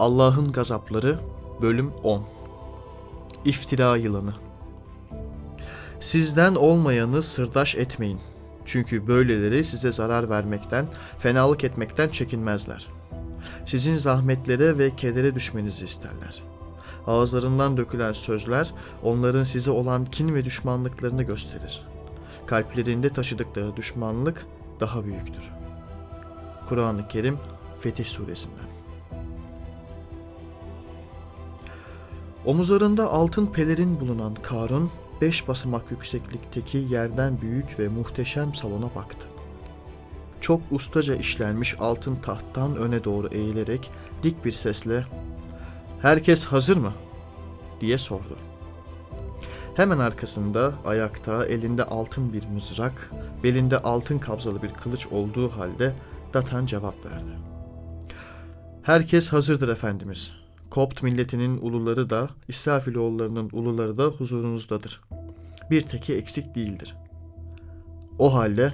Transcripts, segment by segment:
Allah'ın Gazapları Bölüm 10 İftira Yılanı Sizden olmayanı sırdaş etmeyin. Çünkü böyleleri size zarar vermekten, fenalık etmekten çekinmezler. Sizin zahmetlere ve kedere düşmenizi isterler. Ağızlarından dökülen sözler onların size olan kin ve düşmanlıklarını gösterir. Kalplerinde taşıdıkları düşmanlık daha büyüktür. Kur'an-ı Kerim Fetih Suresinden Omuzlarında altın pelerin bulunan Karun, beş basamak yükseklikteki yerden büyük ve muhteşem salona baktı. Çok ustaca işlenmiş altın tahttan öne doğru eğilerek dik bir sesle ''Herkes hazır mı?'' diye sordu. Hemen arkasında ayakta elinde altın bir mızrak, belinde altın kabzalı bir kılıç olduğu halde Datan cevap verdi. Herkes hazırdır efendimiz. Kopt milletinin uluları da, İsrafiloğullarının uluları da huzurunuzdadır. Bir teki eksik değildir. O halde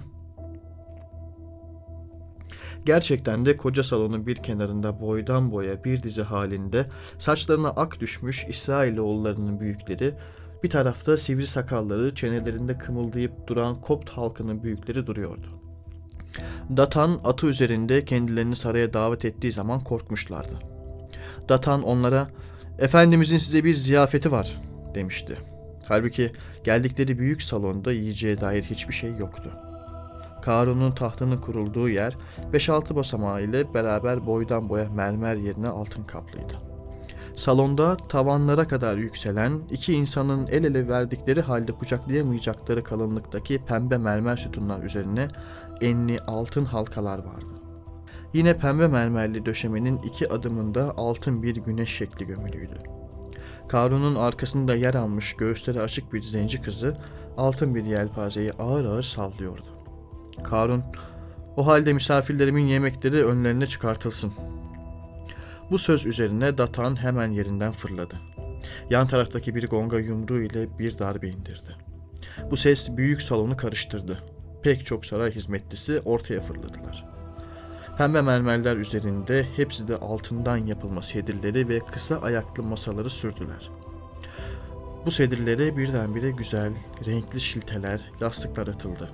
Gerçekten de koca salonun bir kenarında boydan boya bir dizi halinde saçlarına ak düşmüş İsrailoğullarının büyükleri, bir tarafta sivri sakalları çenelerinde kımıldayıp duran Kopt halkının büyükleri duruyordu. Datan atı üzerinde kendilerini saraya davet ettiği zaman korkmuşlardı. Datan onlara Efendimizin size bir ziyafeti var demişti. Halbuki geldikleri büyük salonda yiyeceğe dair hiçbir şey yoktu. Karun'un tahtının kurulduğu yer 5-6 basamağı ile beraber boydan boya mermer yerine altın kaplıydı. Salonda tavanlara kadar yükselen iki insanın el ele verdikleri halde kucaklayamayacakları kalınlıktaki pembe mermer sütunlar üzerine enli altın halkalar vardı. Yine pembe mermerli döşemenin iki adımında altın bir güneş şekli gömülüydü. Karun'un arkasında yer almış göğüsleri açık bir zenci kızı altın bir yelpazeyi ağır ağır sallıyordu. Karun, o halde misafirlerimin yemekleri önlerine çıkartılsın. Bu söz üzerine Datan hemen yerinden fırladı. Yan taraftaki bir gonga yumruğu ile bir darbe indirdi. Bu ses büyük salonu karıştırdı. Pek çok saray hizmetlisi ortaya fırladılar. Pembe mermerler üzerinde hepsi de altından yapılma sedirleri ve kısa ayaklı masaları sürdüler. Bu sedirlere birdenbire güzel, renkli şilteler, yastıklar atıldı.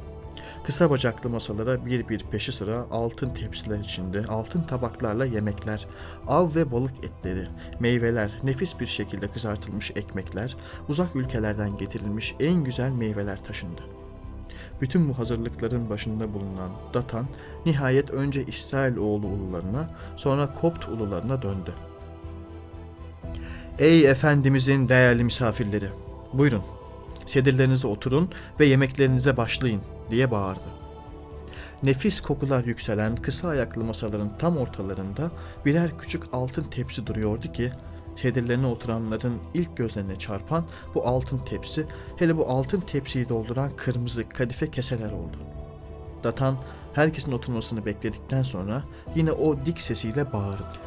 Kısa bacaklı masalara bir bir peşi sıra altın tepsiler içinde altın tabaklarla yemekler, av ve balık etleri, meyveler, nefis bir şekilde kızartılmış ekmekler, uzak ülkelerden getirilmiş en güzel meyveler taşındı. Bütün bu hazırlıkların başında bulunan Datan nihayet önce İsrail oğlu ulularına sonra Kopt ulularına döndü. Ey Efendimizin değerli misafirleri! Buyurun, sedirlerinize oturun ve yemeklerinize başlayın diye bağırdı. Nefis kokular yükselen kısa ayaklı masaların tam ortalarında birer küçük altın tepsi duruyordu ki sedirlerine oturanların ilk gözlerine çarpan bu altın tepsi, hele bu altın tepsiyi dolduran kırmızı kadife keseler oldu. Datan herkesin oturmasını bekledikten sonra yine o dik sesiyle bağırdı.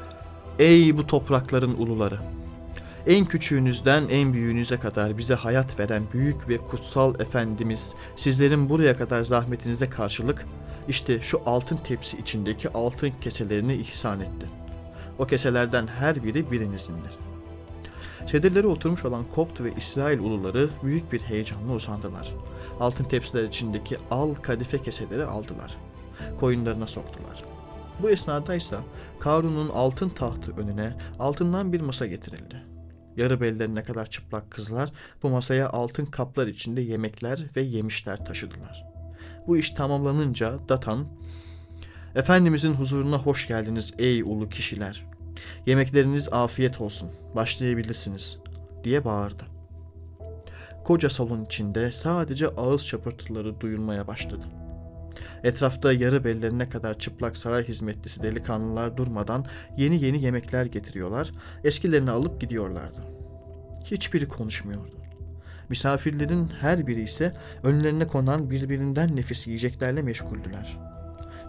Ey bu toprakların uluları! En küçüğünüzden en büyüğünüze kadar bize hayat veren büyük ve kutsal Efendimiz sizlerin buraya kadar zahmetinize karşılık işte şu altın tepsi içindeki altın keselerini ihsan etti. O keselerden her biri birinizindir. Sedirlere oturmuş olan Kopt ve İsrail uluları büyük bir heyecanla uzandılar. Altın tepsiler içindeki al kadife keseleri aldılar. Koyunlarına soktular. Bu esnada ise Karun'un altın tahtı önüne altından bir masa getirildi. Yarı bellerine kadar çıplak kızlar bu masaya altın kaplar içinde yemekler ve yemişler taşıdılar. Bu iş tamamlanınca Datan, Efendimizin huzuruna hoş geldiniz ey ulu kişiler. Yemekleriniz afiyet olsun, başlayabilirsiniz diye bağırdı. Koca salon içinde sadece ağız çapırtıları duyulmaya başladı. Etrafta yarı bellerine kadar çıplak saray hizmetlisi delikanlılar durmadan yeni yeni yemekler getiriyorlar, eskilerini alıp gidiyorlardı. Hiçbiri konuşmuyordu. Misafirlerin her biri ise önlerine konan birbirinden nefis yiyeceklerle meşguldüler.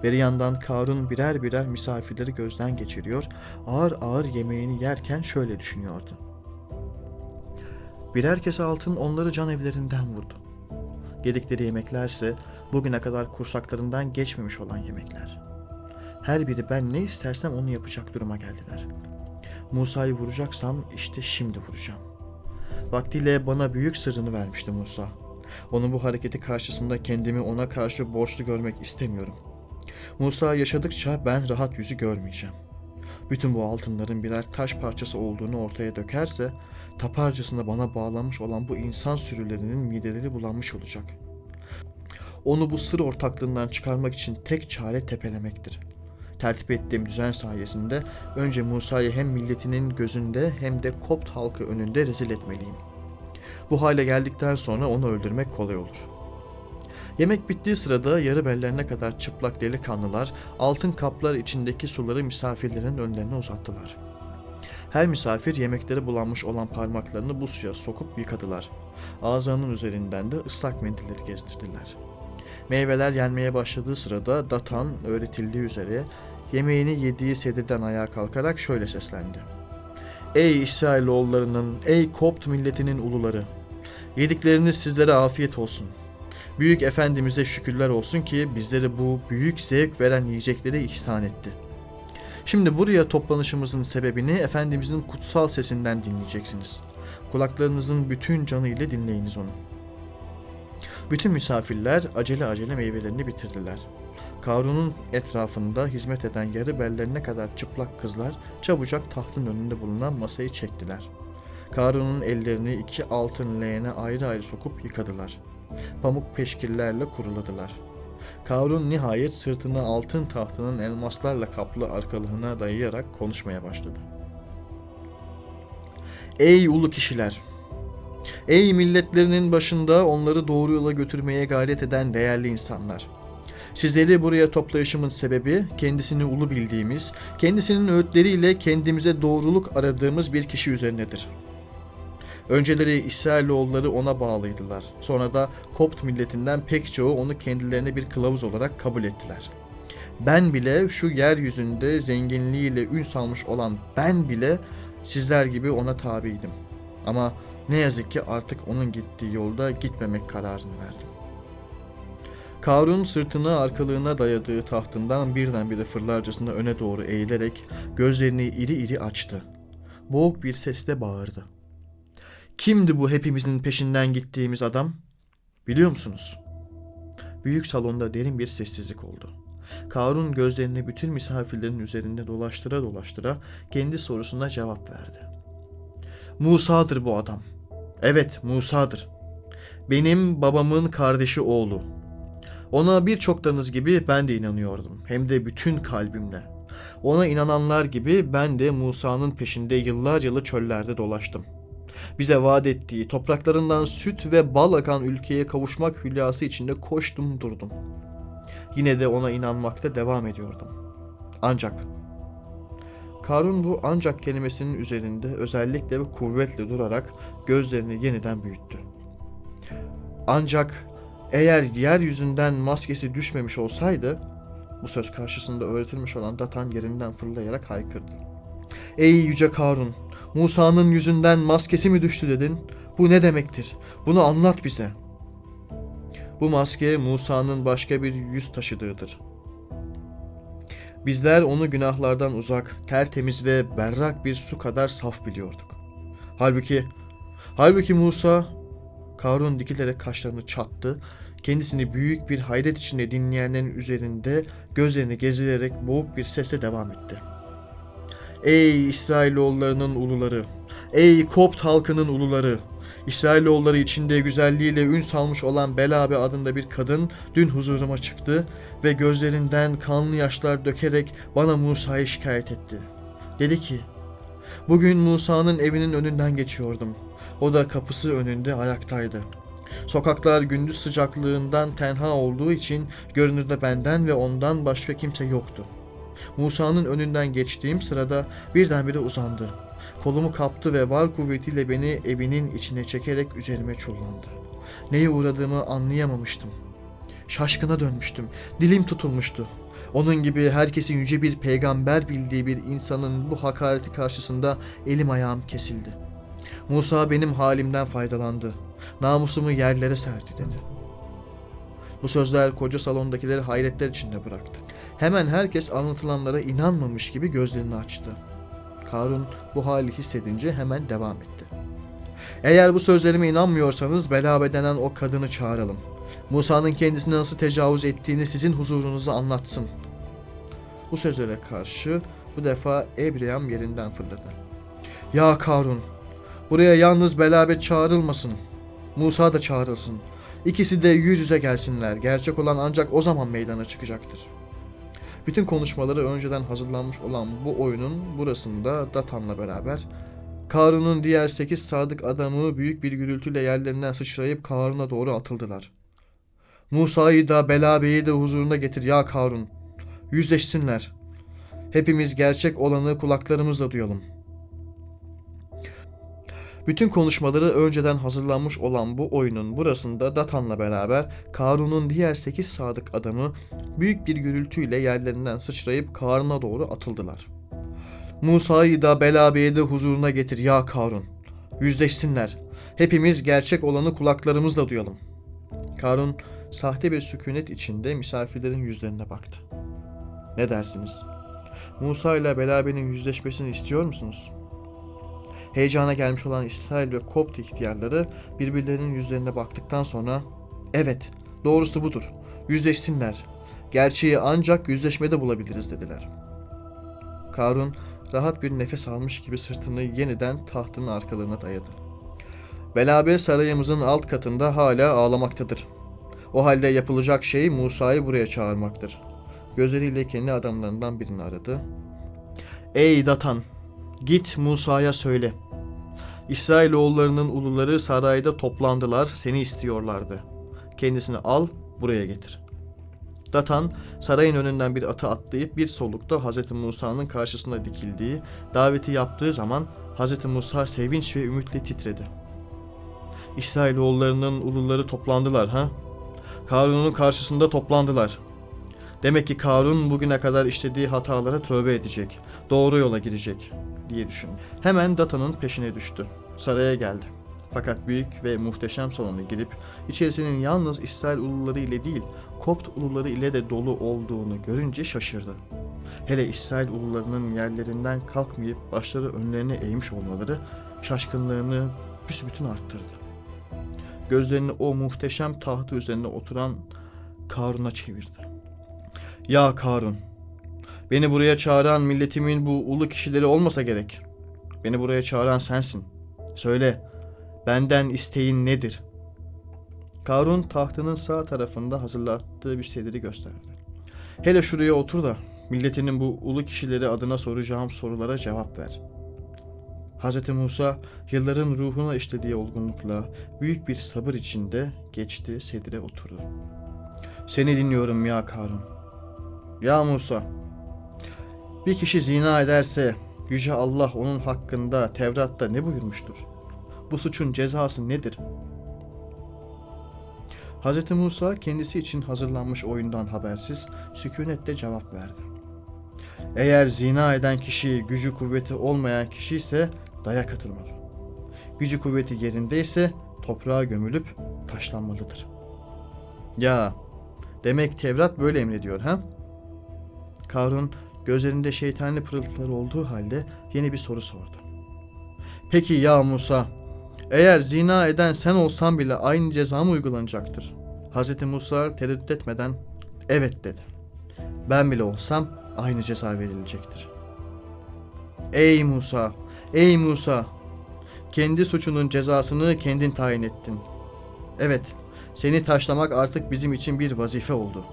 Beri yandan Karun birer birer misafirleri gözden geçiriyor, ağır ağır yemeğini yerken şöyle düşünüyordu. Birer kese altın onları can evlerinden vurdu. Yedikleri yemeklerse bugüne kadar kursaklarından geçmemiş olan yemekler. Her biri ben ne istersem onu yapacak duruma geldiler. Musa'yı vuracaksam işte şimdi vuracağım. Vaktiyle bana büyük sırrını vermişti Musa. Onun bu hareketi karşısında kendimi ona karşı borçlu görmek istemiyorum. Musa yaşadıkça ben rahat yüzü görmeyeceğim. Bütün bu altınların birer taş parçası olduğunu ortaya dökerse, taparcasına bana bağlanmış olan bu insan sürülerinin mideleri bulanmış olacak. Onu bu sır ortaklığından çıkarmak için tek çare tepelemektir. Tertip ettiğim düzen sayesinde önce Musa'yı hem milletinin gözünde hem de Kopt halkı önünde rezil etmeliyim. Bu hale geldikten sonra onu öldürmek kolay olur. Yemek bittiği sırada yarı bellerine kadar çıplak delikanlılar altın kaplar içindeki suları misafirlerin önlerine uzattılar. Her misafir yemekleri bulanmış olan parmaklarını bu suya sokup yıkadılar. Ağızlarının üzerinden de ıslak mendilleri gezdirdiler. Meyveler yenmeye başladığı sırada Datan öğretildiği üzere yemeğini yediği sedirden ayağa kalkarak şöyle seslendi. Ey İsrailoğullarının, ey Kopt milletinin uluları! Yedikleriniz sizlere afiyet olsun. Büyük Efendimiz'e şükürler olsun ki bizlere bu büyük zevk veren yiyecekleri ihsan etti. Şimdi buraya toplanışımızın sebebini Efendimiz'in kutsal sesinden dinleyeceksiniz. Kulaklarınızın bütün canıyla dinleyiniz onu. Bütün misafirler acele acele meyvelerini bitirdiler. Karun'un etrafında hizmet eden yarı bellerine kadar çıplak kızlar çabucak tahtın önünde bulunan masayı çektiler. Karun'un ellerini iki altın leğene ayrı ayrı sokup yıkadılar. Pamuk peşkillerle kuruladılar. Karun nihayet sırtını altın tahtının elmaslarla kaplı arkalığına dayayarak konuşmaya başladı. Ey ulu kişiler! Ey milletlerinin başında onları doğru yola götürmeye gayret eden değerli insanlar! Sizleri buraya toplayışımın sebebi kendisini ulu bildiğimiz, kendisinin öğütleriyle kendimize doğruluk aradığımız bir kişi üzerinedir. Önceleri İsrailoğulları ona bağlıydılar. Sonra da Kopt milletinden pek çoğu onu kendilerine bir kılavuz olarak kabul ettiler. Ben bile şu yeryüzünde zenginliğiyle ün salmış olan ben bile sizler gibi ona tabiydim. Ama ne yazık ki artık onun gittiği yolda gitmemek kararını verdim. Karun sırtını arkalığına dayadığı tahtından birdenbire fırlarcasına öne doğru eğilerek gözlerini iri iri açtı. Boğuk bir sesle bağırdı. Kimdi bu hepimizin peşinden gittiğimiz adam? Biliyor musunuz? Büyük salonda derin bir sessizlik oldu. Karun gözlerini bütün misafirlerin üzerinde dolaştıra dolaştıra kendi sorusuna cevap verdi. Musa'dır bu adam. Evet Musa'dır. Benim babamın kardeşi oğlu. Ona birçoklarınız gibi ben de inanıyordum. Hem de bütün kalbimle. Ona inananlar gibi ben de Musa'nın peşinde yıllar yılı çöllerde dolaştım. Bize vaat ettiği topraklarından süt ve bal akan ülkeye kavuşmak hülyası içinde koştum durdum. Yine de ona inanmakta devam ediyordum. Ancak Karun bu ancak kelimesinin üzerinde özellikle ve kuvvetle durarak gözlerini yeniden büyüttü. Ancak eğer yeryüzünden maskesi düşmemiş olsaydı, bu söz karşısında öğretilmiş olan Datan yerinden fırlayarak haykırdı. Ey yüce Karun, Musa'nın yüzünden maskesi mi düştü dedin? Bu ne demektir? Bunu anlat bize. Bu maske Musa'nın başka bir yüz taşıdığıdır. Bizler onu günahlardan uzak, tertemiz ve berrak bir su kadar saf biliyorduk. Halbuki, halbuki Musa, Karun dikilerek kaşlarını çattı, kendisini büyük bir hayret içinde dinleyenlerin üzerinde gözlerini gezilerek boğuk bir sesle devam etti. Ey İsrailoğullarının uluları, ey Kopt halkının uluları, İsrailoğulları içinde güzelliğiyle ün salmış olan Belabe adında bir kadın dün huzuruma çıktı ve gözlerinden kanlı yaşlar dökerek bana Musa'yı şikayet etti. Dedi ki, bugün Musa'nın evinin önünden geçiyordum. O da kapısı önünde ayaktaydı. Sokaklar gündüz sıcaklığından tenha olduğu için görünürde benden ve ondan başka kimse yoktu. Musa'nın önünden geçtiğim sırada birdenbire uzandı. Kolumu kaptı ve var kuvvetiyle beni evinin içine çekerek üzerime çullandı. Neye uğradığımı anlayamamıştım. Şaşkına dönmüştüm. Dilim tutulmuştu. Onun gibi herkesin yüce bir peygamber bildiği bir insanın bu hakareti karşısında elim ayağım kesildi. Musa benim halimden faydalandı. Namusumu yerlere serdi dedi. Bu sözler koca salondakileri hayretler içinde bıraktı. Hemen herkes anlatılanlara inanmamış gibi gözlerini açtı. Karun bu hali hissedince hemen devam etti. Eğer bu sözlerime inanmıyorsanız Belabe denen o kadını çağıralım. Musa'nın kendisine nasıl tecavüz ettiğini sizin huzurunuza anlatsın. Bu sözlere karşı bu defa Ebriyam yerinden fırladı. Ya Karun, buraya yalnız Belabe çağrılmasın. Musa da çağrılsın. İkisi de yüz yüze gelsinler. Gerçek olan ancak o zaman meydana çıkacaktır. Bütün konuşmaları önceden hazırlanmış olan bu oyunun burasında Datan'la beraber Karun'un diğer sekiz sadık adamı büyük bir gürültüyle yerlerinden sıçrayıp Karun'a doğru atıldılar. Musa'yı da Belabe'yi de huzuruna getir ya Karun. Yüzleşsinler. Hepimiz gerçek olanı kulaklarımızla duyalım. Bütün konuşmaları önceden hazırlanmış olan bu oyunun burasında Datan'la beraber Karun'un diğer sekiz sadık adamı büyük bir gürültüyle yerlerinden sıçrayıp Karun'a doğru atıldılar. Musa'yı da Belabe'yi de huzuruna getir ya Karun. Yüzleşsinler. Hepimiz gerçek olanı kulaklarımızla duyalım. Karun sahte bir sükunet içinde misafirlerin yüzlerine baktı. Ne dersiniz? Musa ile Belabe'nin yüzleşmesini istiyor musunuz? Heyecana gelmiş olan İsrail ve Kopt ihtiyarları birbirlerinin yüzlerine baktıktan sonra evet doğrusu budur yüzleşsinler. Gerçeği ancak yüzleşmede bulabiliriz dediler. Karun rahat bir nefes almış gibi sırtını yeniden tahtının arkalarına dayadı. Belabe sarayımızın alt katında hala ağlamaktadır. O halde yapılacak şey Musa'yı buraya çağırmaktır. Gözleriyle kendi adamlarından birini aradı. Ey Datan, git Musa'ya söyle. İsrailoğullarının uluları sarayda toplandılar, seni istiyorlardı. Kendisini al, buraya getir. Datan, sarayın önünden bir atı atlayıp bir solukta Hz. Musa'nın karşısına dikildiği, daveti yaptığı zaman Hz. Musa sevinç ve ümitle titredi. İsrailoğullarının uluları toplandılar ha? Karun'un karşısında toplandılar. Demek ki Karun bugüne kadar işlediği hatalara tövbe edecek, doğru yola girecek diye düşündü. Hemen Data'nın peşine düştü. Saraya geldi. Fakat büyük ve muhteşem salona girip içerisinin yalnız İsrail uluları ile değil, Kopt uluları ile de dolu olduğunu görünce şaşırdı. Hele İsrail ulularının yerlerinden kalkmayıp başları önlerine eğmiş olmaları şaşkınlığını büsbütün arttırdı. Gözlerini o muhteşem tahtı üzerine oturan Karun'a çevirdi. Ya Karun, beni buraya çağıran milletimin bu ulu kişileri olmasa gerek. Beni buraya çağıran sensin. Söyle, benden isteğin nedir? Karun tahtının sağ tarafında hazırlattığı bir sediri gösterdi. Hele şuraya otur da milletinin bu ulu kişileri adına soracağım sorulara cevap ver. Hz. Musa yılların ruhuna işlediği olgunlukla büyük bir sabır içinde geçti sedire oturdu. Seni dinliyorum ya Karun. Ya Musa, bir kişi zina ederse Yüce Allah onun hakkında Tevrat'ta ne buyurmuştur? Bu suçun cezası nedir? Hz. Musa kendisi için hazırlanmış oyundan habersiz sükunetle cevap verdi. Eğer zina eden kişi gücü kuvveti olmayan kişi ise dayak atılmalı. Gücü kuvveti yerindeyse toprağa gömülüp taşlanmalıdır. Ya demek Tevrat böyle emrediyor ha? Karun gözlerinde şeytani pırıltılar olduğu halde yeni bir soru sordu. Peki ya Musa, eğer zina eden sen olsan bile aynı ceza mı uygulanacaktır? Hz. Musa tereddüt etmeden evet dedi. Ben bile olsam aynı ceza verilecektir. Ey Musa, ey Musa, kendi suçunun cezasını kendin tayin ettin. Evet, seni taşlamak artık bizim için bir vazife oldu.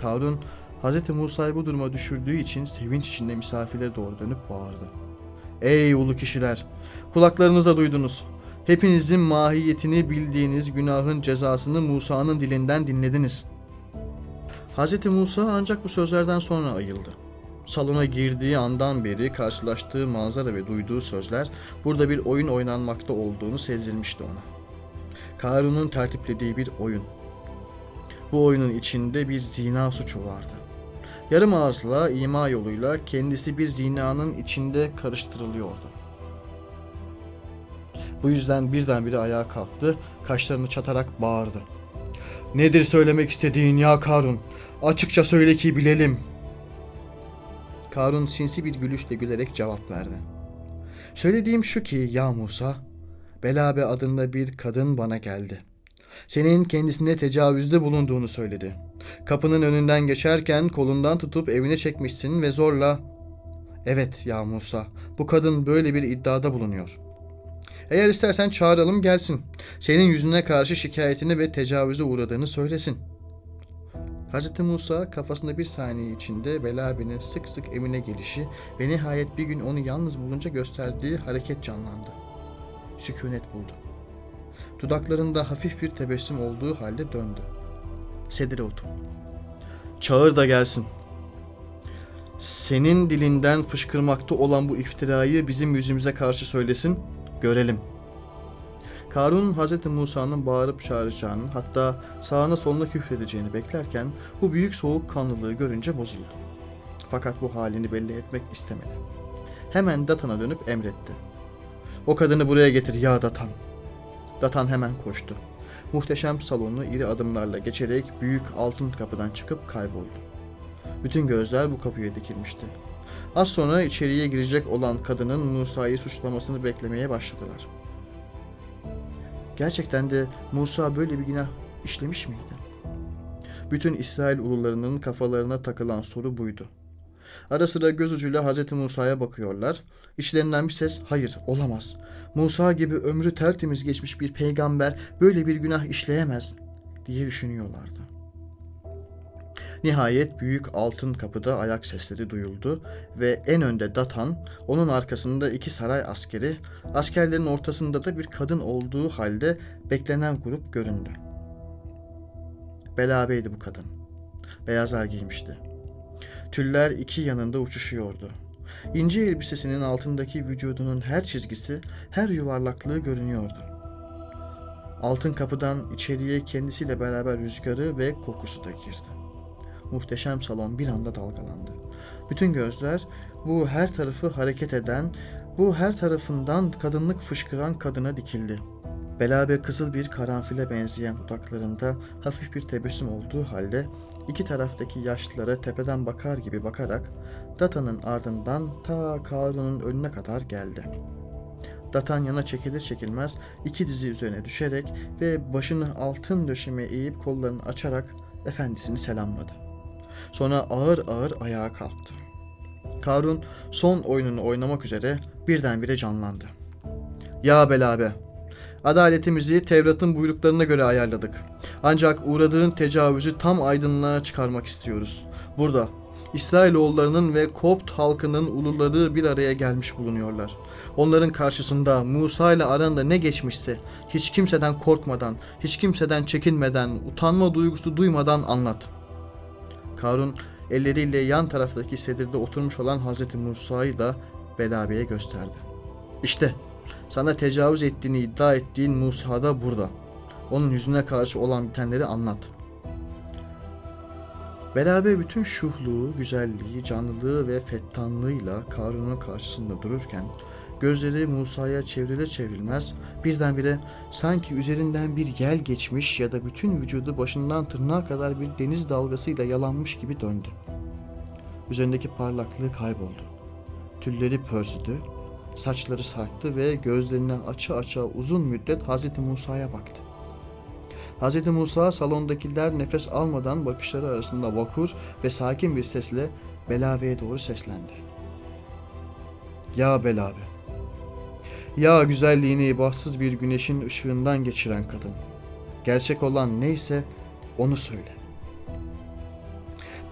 Karun Hz. Musa'yı bu duruma düşürdüğü için sevinç içinde misafirlere doğru dönüp bağırdı. Ey ulu kişiler! Kulaklarınıza duydunuz. Hepinizin mahiyetini bildiğiniz günahın cezasını Musa'nın dilinden dinlediniz. Hz. Musa ancak bu sözlerden sonra ayıldı. Salona girdiği andan beri karşılaştığı manzara ve duyduğu sözler burada bir oyun oynanmakta olduğunu sezdirmişti ona. Karun'un tertiplediği bir oyun. Bu oyunun içinde bir zina suçu vardı. Yarım ağızla, ima yoluyla kendisi bir zinanın içinde karıştırılıyordu. Bu yüzden birdenbire ayağa kalktı, kaşlarını çatarak bağırdı. Nedir söylemek istediğin ya Karun? Açıkça söyle ki bilelim. Karun sinsi bir gülüşle gülerek cevap verdi. Söylediğim şu ki ya Musa, Belabe adında bir kadın bana geldi. Senin kendisine tecavüzde bulunduğunu söyledi. Kapının önünden geçerken kolundan tutup evine çekmişsin ve zorla Evet ya Musa, bu kadın böyle bir iddiada bulunuyor. Eğer istersen çağıralım gelsin. Senin yüzüne karşı şikayetini ve tecavüze uğradığını söylesin. Hz. Musa kafasında bir saniye içinde Belabe'nin sık sık evine gelişi ve nihayet bir gün onu yalnız bulunca gösterdiği hareket canlandı. Sükunet buldu. Dudaklarında hafif bir tebessüm olduğu halde döndü. Sedire oturdu. Çağır da gelsin. Senin dilinden fışkırmakta olan bu iftirayı bizim yüzümüze karşı söylesin, görelim. Karun Hz. Musa'nın bağırıp çağıracağını hatta sağına soluna küfredeceğini beklerken bu büyük soğukkanlılığı görünce bozuldu. Fakat bu halini belli etmek istemedi. Hemen Datan'a dönüp emretti. O kadını buraya getir ya Datan. Datan hemen koştu. Muhteşem salonu iri adımlarla geçerek büyük altın kapıdan çıkıp kayboldu. Bütün gözler bu kapıya dikilmişti. Az sonra içeriye girecek olan kadının Musa'yı suçlamasını beklemeye başladılar. Gerçekten de Musa böyle bir günah işlemiş miydi? Bütün İsrail ulularının kafalarına takılan soru buydu. Ara sıra göz ucuyla Hz. Musa'ya bakıyorlar. İçlerinden bir ses hayır olamaz. Musa gibi ömrü tertemiz geçmiş bir peygamber böyle bir günah işleyemez diye düşünüyorlardı. Nihayet büyük altın kapıda ayak sesleri duyuldu ve en önde Datan, onun arkasında iki saray askeri, askerlerin ortasında da bir kadın olduğu halde beklenen grup göründü. Belabeydi bu kadın. Beyazlar giymişti. Tüller iki yanında uçuşuyordu. İnce elbisesinin altındaki vücudunun her çizgisi, her yuvarlaklığı görünüyordu. Altın kapıdan içeriye kendisiyle beraber rüzgarı ve kokusu da girdi. Muhteşem salon bir anda dalgalandı. Bütün gözler bu her tarafı hareket eden, bu her tarafından kadınlık fışkıran kadına dikildi. Belabe kızıl bir karanfile benzeyen dudaklarında hafif bir tebessüm olduğu halde iki taraftaki yaşlılara tepeden bakar gibi bakarak Data'nın ardından ta Karun'un önüne kadar geldi. Datan yana çekilir çekilmez iki dizi üzerine düşerek ve başını altın döşeme eğip kollarını açarak efendisini selamladı. Sonra ağır ağır ayağa kalktı. Karun son oyununu oynamak üzere birdenbire canlandı. Ya Belabe, adaletimizi Tevrat'ın buyruklarına göre ayarladık. Ancak uğradığın tecavüzü tam aydınlığa çıkarmak istiyoruz. Burada İsrailoğullarının ve Kopt halkının uluları bir araya gelmiş bulunuyorlar. Onların karşısında Musa ile aranda ne geçmişse hiç kimseden korkmadan, hiç kimseden çekinmeden, utanma duygusu duymadan anlat.'' Karun elleriyle yan taraftaki sedirde oturmuş olan Hazreti Musa'yı da Belabe'ye gösterdi. İşte sana tecavüz ettiğini iddia ettiğin Musa da burada. Onun yüzüne karşı olan bitenleri anlat. Belabe bütün şuhluğu, güzelliği, canlılığı ve fettanlığıyla Karun'un karşısında dururken gözleri Musa'ya çevrilir çevrilmez birdenbire sanki üzerinden bir yel geçmiş ya da bütün vücudu başından tırnağa kadar bir deniz dalgasıyla yalanmış gibi döndü. Üzerindeki parlaklığı kayboldu. Tülleri pörsüdü, saçları sarktı ve gözlerine açı açı uzun müddet Hazreti Musa'ya baktı. Hazreti Musa salondakiler nefes almadan bakışları arasında vakur ve sakin bir sesle Belabe'ye doğru seslendi. Ya Belabe, ya güzelliğini bahtsız bir güneşin ışığından geçiren kadın. Gerçek olan neyse onu söyle.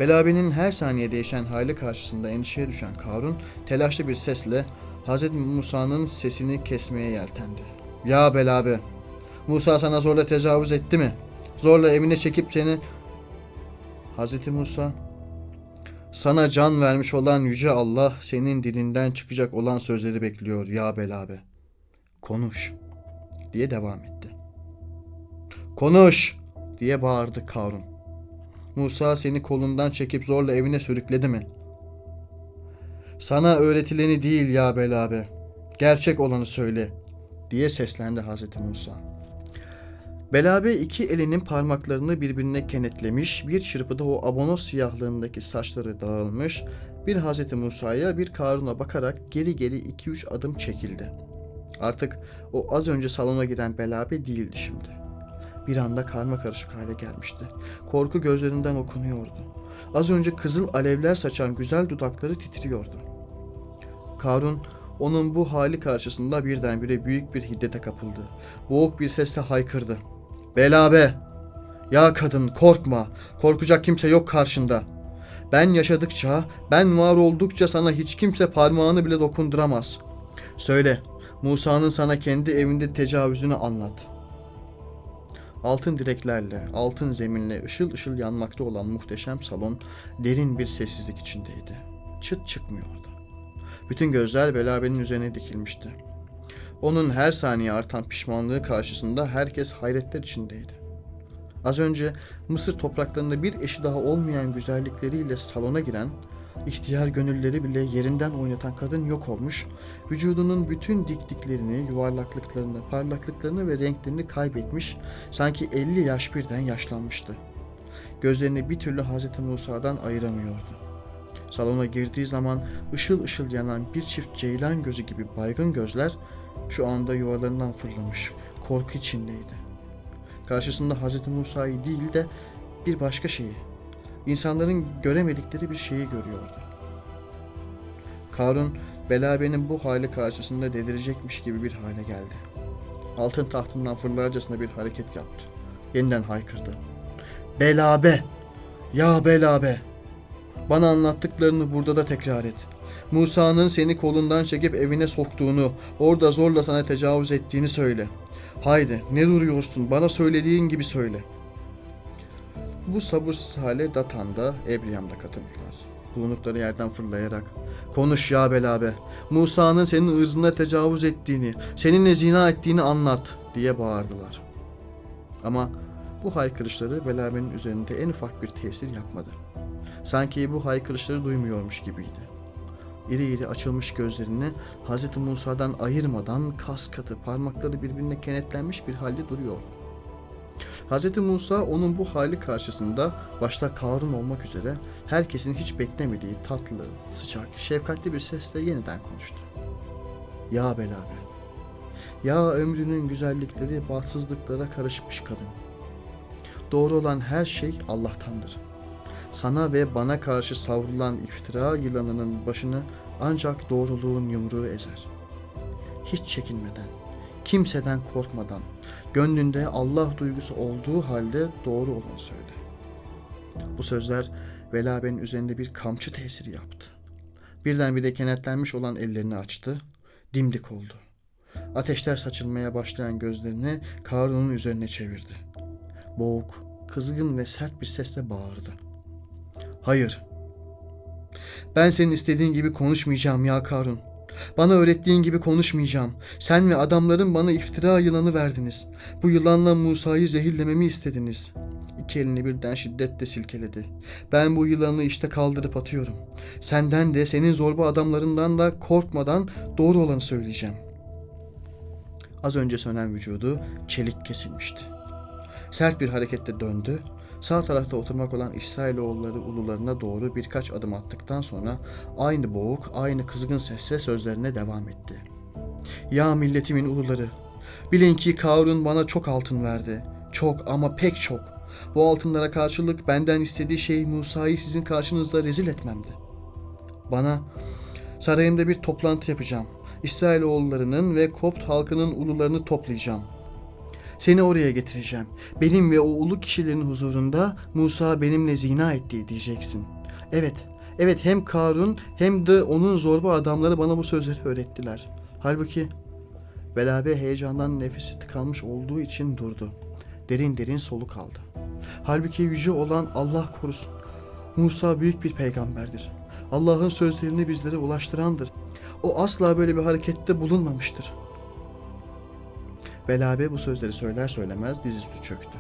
Belabe'nin her saniye değişen hali karşısında endişeye düşen Karun telaşlı bir sesle Hz. Musa'nın sesini kesmeye yeltendi. Ya Belabe, Musa sana zorla tecavüz etti mi? Zorla evine çekip seni... Hz. Musa, sana can vermiş olan Yüce Allah senin dilinden çıkacak olan sözleri bekliyor ya Belabe. Konuş diye devam etti. Konuş diye bağırdı Karun. Musa seni kolundan çekip zorla evine sürükledi mi? Sana öğretileni değil ya Belabe. Gerçek olanı söyle diye seslendi Hazreti Musa. Belabe iki elinin parmaklarını birbirine kenetlemiş, bir çırpıda o abonos siyahlığındaki saçları dağılmış, Bir Hazreti Musa'ya bir Karun'a bakarak geri geri 2-3 adım çekildi. Artık o az önce salona giren Belabe değildi şimdi. Bir anda karma karışık hale gelmişti. Korku gözlerinden okunuyordu. Az önce kızıl alevler saçan güzel dudakları titriyordu. Karun onun bu hali karşısında birdenbire büyük bir hiddete kapıldı. Boğuk bir sesle haykırdı. Belabe! Ya kadın korkma. Korkacak kimse yok karşında. Ben yaşadıkça, ben var oldukça sana hiç kimse parmağını bile dokunduramaz. Söyle, Musa'nın sana kendi evinde tecavüzünü anlat. Altın direklerle, altın zeminle ışıl ışıl yanmakta olan muhteşem salon derin bir sessizlik içindeydi. Çıt çıkmıyordu. Bütün gözler Belabe'nin üzerine dikilmişti. Onun her saniye artan pişmanlığı karşısında herkes hayretler içindeydi. Az önce Mısır topraklarında bir eşi daha olmayan güzellikleriyle salona giren, ihtiyar gönülleri bile yerinden oynatan kadın yok olmuş, vücudunun bütün dikliklerini, yuvarlaklıklarını, parlaklıklarını ve renklerini kaybetmiş, sanki 50 yaş birden yaşlanmıştı. Gözlerini bir türlü Hz. Musa'dan ayıramıyordu. Salona girdiği zaman ışıl ışıl yanan bir çift ceylan gözü gibi baygın gözler şu anda yuvalarından fırlamış, korku içindeydi. Karşısında Hz. Musa'yı değil de bir başka şeyi, insanların göremedikleri bir şeyi görüyordu. Karun, Belabe'nin bu hali karşısında delirecekmiş gibi bir hale geldi. Altın tahtından fırlarcasına bir hareket yaptı. Yeniden haykırdı. Belabe! Ya Belabe! Bana anlattıklarını burada da tekrar et. Musa'nın seni kolundan çekip evine soktuğunu, orada zorla sana tecavüz ettiğini söyle. Haydi ne duruyorsun bana söylediğin gibi söyle. Bu sabırsız hale Datan da Ebriyam da katıldılar. Bulundukları yerden fırlayarak Konuş ya Belabe. Musa'nın senin ırzına tecavüz ettiğini, seninle zina ettiğini anlat diye bağırdılar. Ama bu haykırışları Belabe'nin üzerinde en ufak bir tesir yapmadı. Sanki bu haykırışları duymuyormuş gibiydi. İri iri açılmış gözlerini Hz. Musa'dan ayırmadan kas katı parmakları birbirine kenetlenmiş bir halde duruyordu. Hz. Musa onun bu hali karşısında başta Karun olmak üzere herkesin hiç beklemediği tatlı, sıcak, şefkatli bir sesle yeniden konuştu. Ya Belabe, ya ömrünün güzellikleri bahtsızlıklara karışmış kadın. Doğru olan her şey Allah'tandır. Sana ve bana karşı savrulan iftira yılanının başını ancak doğruluğun yumruğu ezer. Hiç çekinmeden, kimseden korkmadan, gönlünde Allah duygusu olduğu halde doğru olanı söyle. Bu sözler Velabe'nin üzerinde bir kamçı tesiri yaptı. Birdenbire kenetlenmiş olan ellerini açtı, dimdik oldu. Ateşler saçılmaya başlayan gözlerini Karun'un üzerine çevirdi. Boğuk, kızgın ve sert bir sesle bağırdı. Hayır. Ben senin istediğin gibi konuşmayacağım ya Karun. Bana öğrettiğin gibi konuşmayacağım. Sen ve adamların bana iftira yılanı verdiniz. Bu yılanla Musa'yı zehirlememi istediniz. İki elini birden şiddetle silkeledi. Ben bu yılanı işte kaldırıp atıyorum. Senden de senin zorba adamlarından da korkmadan doğru olanı söyleyeceğim. Az önce sönen vücudu çelik kesilmişti. Sert bir hareketle döndü Sağ tarafta oturmak olan İsrailoğulları ulularına doğru birkaç adım attıktan sonra aynı boğuk, aynı kızgın sesle sözlerine devam etti. Ya milletimin uluları, bilin ki Karun bana çok altın verdi. Çok ama pek çok. Bu altınlara karşılık benden istediği şey Musa'yı sizin karşınızda rezil etmemdi. Bana sarayımda bir toplantı yapacağım. İsrailoğullarının ve Kopt halkının ulularını toplayacağım.'' Seni oraya getireceğim. Benim ve o ulu kişilerin huzurunda Musa benimle zina etti diyeceksin. Evet, evet hem Karun hem de onun zorba adamları bana bu sözleri öğrettiler. Halbuki Belabe heyecandan nefesi tıkanmış olduğu için durdu. Derin derin soluk aldı. Halbuki yüce olan Allah korusun. Musa büyük bir peygamberdir. Allah'ın sözlerini bizlere ulaştırandır. O asla böyle bir harekette bulunmamıştır. Belabe bu sözleri söyler söylemez dizüstü çöktü.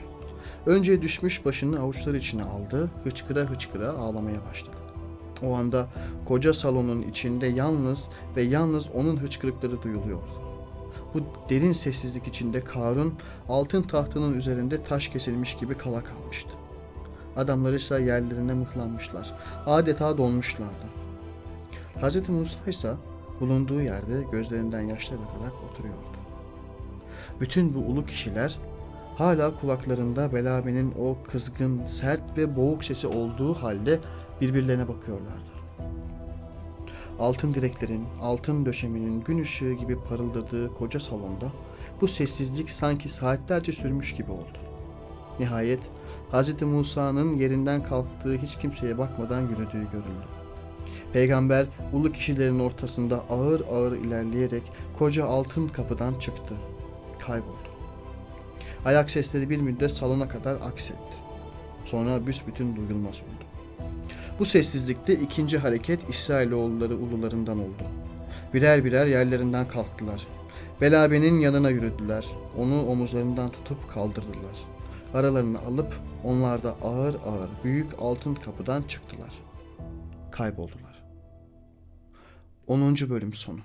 Önce düşmüş başını avuçları içine aldı, hıçkıra hıçkıra ağlamaya başladı. O anda koca salonun içinde yalnız ve yalnız onun hıçkırıkları duyuluyordu. Bu derin sessizlik içinde Karun altın tahtının üzerinde taş kesilmiş gibi kala kalmıştı. Adamlar ise yerlerine mıhlanmışlar. Adeta donmuşlardı. Hz. Musa ise bulunduğu yerde gözlerinden yaşlar akarak oturuyordu. Bütün bu ulu kişiler hala kulaklarında Belabe'nin o kızgın, sert ve boğuk sesi olduğu halde birbirlerine bakıyorlardı. Altın direklerin, altın döşeminin gün ışığı gibi parıldadığı koca salonda bu sessizlik sanki saatlerce sürmüş gibi oldu. Nihayet Hz. Musa'nın yerinden kalktığı hiç kimseye bakmadan yürüdüğü görüldü. Peygamber ulu kişilerin ortasında ağır ağır ilerleyerek koca altın kapıdan çıktı. Kayboldu. Ayak sesleri bir müddet salona kadar aksetti. Sonra büsbütün duyulmaz oldu. Bu sessizlikte ikinci hareket İsrailoğulları ulularından oldu. Birer birer yerlerinden kalktılar. Belabe'nin yanına yürüdüler. Onu omuzlarından tutup kaldırdılar. Aralarını alıp onlar da ağır ağır büyük altın kapıdan çıktılar. Kayboldular. 10. bölüm sonu.